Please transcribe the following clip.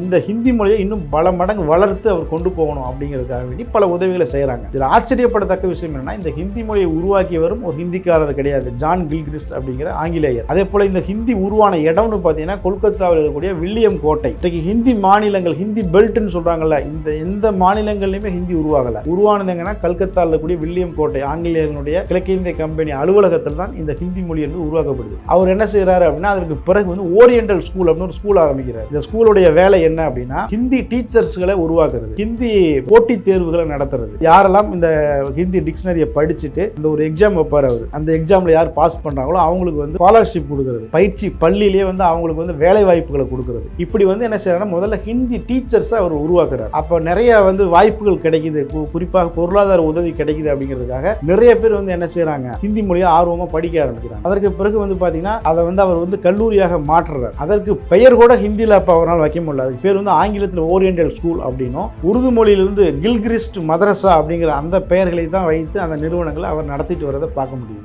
இந்த ஹிந்தி மொழியை இன்னும் பல மடங்கு வளர்த்து அவர் கொண்டு போகணும் அப்படிங்கிறதுக்காக வேண்டி பல உதவிகளை செய்கிறாங்க இதில் ஆச்சரியப்படத்தக்க விஷயம் என்னன்னா இந்த ஹிந்தி மொழியை உருவாக்கியவரும் ஒரு ஹிந்திக்காரர் கிடையாது ஜான் கில்கிரிஸ்ட் அப்படிங்கிற ஆங்கிலேயர். அதே போல இந்த ஹிந்தி உருவான இடம்னு பார்த்தீங்கன்னா கொல்கத்தாவில் இருக்கக்கூடிய வில்லியம் கோட்டை. இன்றைக்கு ஹிந்தி மாநிலங்கள் ஹிந்தி பெல்ட்னு சொல்கிறாங்கல்ல இந்த எந்த மாநிலங்கள்லையுமே ஹிந்தி உருவாகலை. உருவானது எங்கன்னா கல்கத்தாவில் இருக்கக்கூடிய வில்லியம் கோட்டை ஆங்கிலேயர்களுடைய கிழக்கிந்திய கம்பெனி அலுவலகத்தில் தான் இந்த ஹிந்தி மொழி வந்து உருவாக்கப்படுது. அவர் என்ன செய்கிறாரு அப்படின்னா அதற்கு பிறகு வந்து ஓரியண்டல் ஸ்கூல் அப்படின்னு ஒரு ஸ்கூல் ஆரம்பிக்கிறார். இந்த ஸ்கூலுடைய வேலை என்ன அப்படின்னா ஹிந்தி டீச்சர்ஸ்களை உருவாக்குறது ஹிந்தி போட்டித் தேர்வுகளை நடத்துறது. யாரெல்லாம் இந்த ஹிந்தி டிக்ஷனரியை படிச்சுட்டு இந்த ஒரு எக்ஸாம் வைப்பார் அவர் அந்த எக்ஸாமில் யார் பாஸ் பண்ணுறாங்களோ அவங்களுக்கு வந்து ஸ்காலர்ஷிப் கொடுக்குறது. பயிற்சி பள்ளியிலேயே வந்து அவங்களுக்கு வந்து வேலை வாய்ப்புகளை கொடுக்குறது. இப்படி வந்து என்ன செய்யறாங்கன்னா முதல்ல ஹிந்தி டீச்சர்ஸை அவர் உருவாக்குறாரு. அப்போ நிறைய வந்து வாய்ப்புகள் கிடைக்குது. கு- குறிப்பாக பொருளாதார உதவி கிடைக்குது அப்படிங்கிறதுக்காக நிறைய பேர் வந்து என்ன செய்யறாங்க ஹிந்தி மொழியை ஆர்வமாக படிக்க ஆரம்பிக்கிறாங்க. அதற்கு பிறகு வந்து பார்த்தீங்கன்னா அதை வந்து அவர் வந்து கல்லூரியாக மாற்றுறார். அதற்கு பெயர் கூட ஹிந்தியில் அப்போ அவரால் வைக்க முடியல. அது பேர் வந்து ஆங்கிலத்தில் ஓரியண்டல் ஸ்கூல் அப்படின்னும். உருது மொழியிலிருந்து கில்கிரிஸ்ட் மதரசா அப்படிங்கிற அந்த பெயர்களை தான் வைத்து அந்த நிறுவனங்களை அவர் நடத்திட்டு வரதை பார்க்க முடியும்